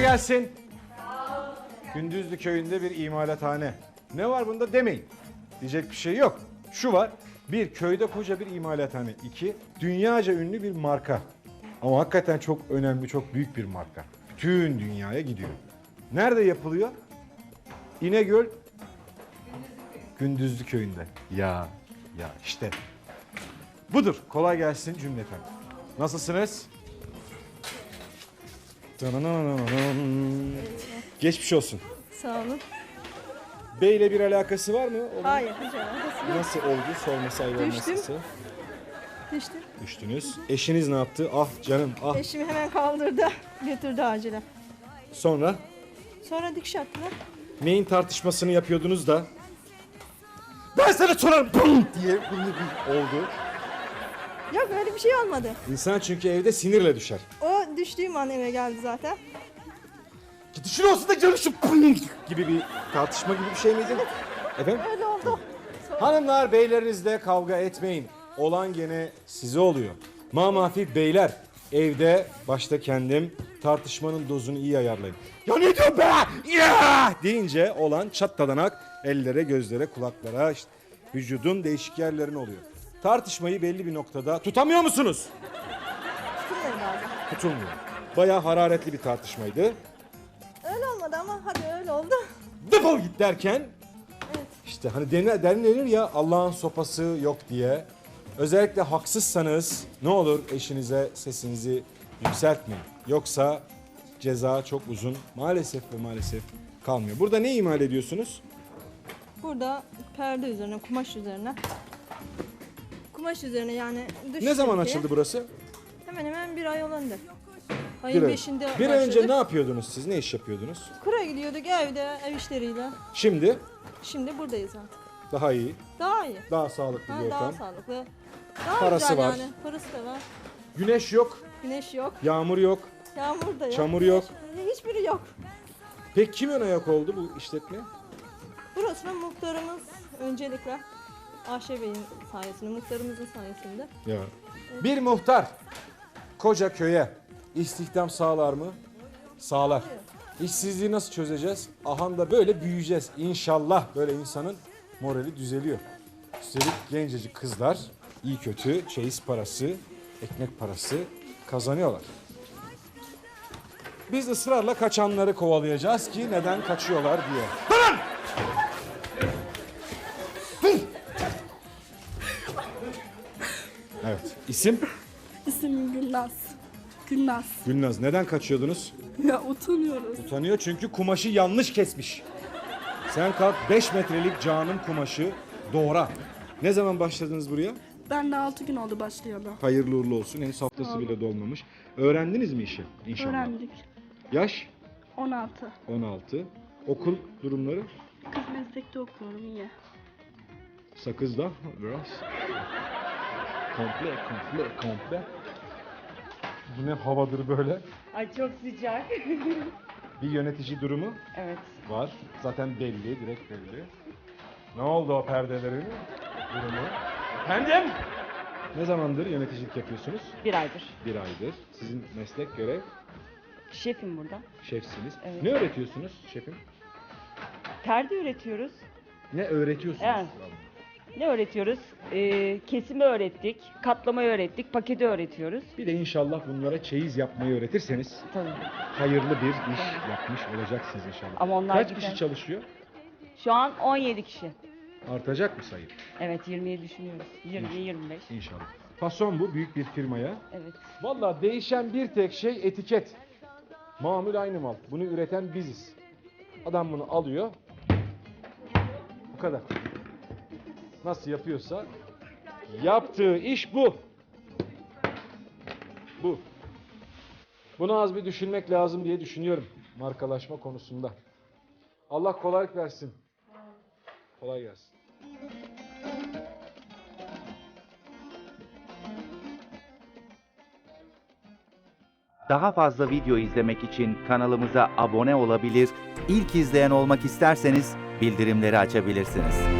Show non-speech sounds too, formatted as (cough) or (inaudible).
Gelsin. Gündüzlü köyünde bir imalathane. Ne var bunda demeyin. Diyecek bir şey yok. Şu var. Bir, köyde koca bir imalathane. İki, dünyaca ünlü bir marka. Ama hakikaten çok önemli, çok büyük bir marka. Bütün dünyaya gidiyor. Nerede yapılıyor? İnegöl Gündüzlü köyünde. Ya, ya işte. Budur. Kolay gelsin cümleten. Nasılsınız? Geçmiş olsun. Sağ olun. Bey ile bir alakası var mı? Onun Hayır, hiç alakası yok. Nasıl oldu? Sorması ayıp Düştüm. olmasısı. Düştüm. Düştünüz. Eşiniz ne yaptı? Ah canım ah. Eşimi hemen kaldırdı, götürdü acile. Sonra Sonra dikiş attılar. neyin tartışmasını yapıyordunuz da ben sana sorarım bum diye oldu. Yok öyle bir şey olmadı. İnsan çünkü evde sinirle düşer. O düştüğüm an eve geldi zaten. Gidişin olsun da canım şu gibi bir tartışma gibi bir şey miydi? Efendim? Öyle oldu. Hanımlar beylerinizle kavga etmeyin. Olan gene size oluyor. Mamafi beyler evde başta kendim tartışmanın dozunu iyi ayarlayın. Ya ne diyor be? Ya! deyince olan çatladanak ellere, gözlere, kulaklara, işte vücudun değişik yerlerine oluyor. Tartışmayı belli bir noktada tutamıyor musunuz? Tutulmayın bazen. Tutulmuyor. Bayağı hararetli bir tartışmaydı. Öyle olmadı ama hadi öyle oldu. defol git derken işte hani denir, denilir ya Allah'ın sopası yok diye. Özellikle haksızsanız ne olur eşinize sesinizi yükseltmeyin. Yoksa ceza çok uzun maalesef ve maalesef kalmıyor. Burada ne imal ediyorsunuz? Burada perde üzerine, kumaş üzerine. Kumaş üzerine yani dış Ne zaman cephe. açıldı burası? Hemen hemen bir ay. Bir Ayın ay. beşinde Bir ay önce başladık. ne yapıyordunuz siz? Ne iş yapıyordunuz? Kuraya gidiyorduk evde, ev işleriyle. Şimdi Şimdi buradayız artık. daha iyi, Daha iyi. daha sağlıklı Ha, bir daha ortam. sağlıklı. Daha Parası güzel var. yani. Parası da var. Güneş yok, Güneş yok. yağmur yok. Yağmur da yok. Çamur yok. güneş- Hiçbiri yok. Peki kim ön ayak oldu bu işletme? Burası da muhtarımız öncelikle. Ayşe Bey'in sayesinde, muhtarımızın sayesinde. Ya. Bir muhtar koca köye istihdam sağlar mı? Sağlar. İşsizliği nasıl çözeceğiz? Ahan da böyle büyüyeceğiz. İnşallah böyle insanın morali düzeliyor. Üstelik gencecik kızlar iyi kötü çeyiz parası, ekmek parası kazanıyorlar. Biz ısrarla kaçanları kovalayacağız ki neden kaçıyorlar diye. Durun! Dur! Evet. İsim? İsmim Gülnaz. Gülnaz. Gülnaz. Neden kaçıyordunuz? (laughs) Ya utanıyoruz. Utanıyor çünkü kumaşı yanlış kesmiş. Sen kalk 5 metrelik canım kumaşı doğra. Ne zaman başladınız buraya? Ben de 6 gün oldu başlayalı. Hayırlı uğurlu olsun. Henüz haftası bile dolmamış. Öğrendiniz mi işi? İnşallah. Öğrendik. Yaş 16. 16. Okul durumları? Kız meslekte okuyorum iyi. Sakızda biraz. Komple, komple, komple. Bu ne havadır böyle? Ay çok sıcak. Bir yönetici durumu evet. var. Zaten belli, direkt belli. Ne oldu o perdelerin durumu? Efendim? Ne zamandır yöneticilik yapıyorsunuz? Bir aydır. Bir aydır. Sizin meslek görev Şefim burada. şefsiniz. Evet. Ne öğretiyorsunuz şefim? Perde üretiyoruz. Ne öğretiyorsunuz? Evet. Ne öğretiyoruz? Ee, kesimi öğrettik, katlamayı öğrettik, paketi öğretiyoruz. Bir de inşallah bunlara çeyiz yapmayı öğretirseniz Tabii. hayırlı bir iş yapmış olacaksınız inşallah. Ama onlar Kaç gider. kişi çalışıyor? Şu an 17 kişi. Artacak mı sayı? Evet 20'yi düşünüyoruz. 20-25. İnşallah. Fason bu büyük bir firmaya. Evet. Valla değişen bir tek şey etiket. Mamul aynı mal. Bunu üreten biziz. Adam bunu alıyor. Bu kadar. Nasıl yapıyorsa yaptığı iş bu. Bu. Bunu az bir düşünmek lazım diye düşünüyorum markalaşma konusunda. Allah kolaylık versin. Kolay gelsin. Daha fazla video izlemek için kanalımıza abone olabilir, ilk izleyen olmak isterseniz bildirimleri açabilirsiniz.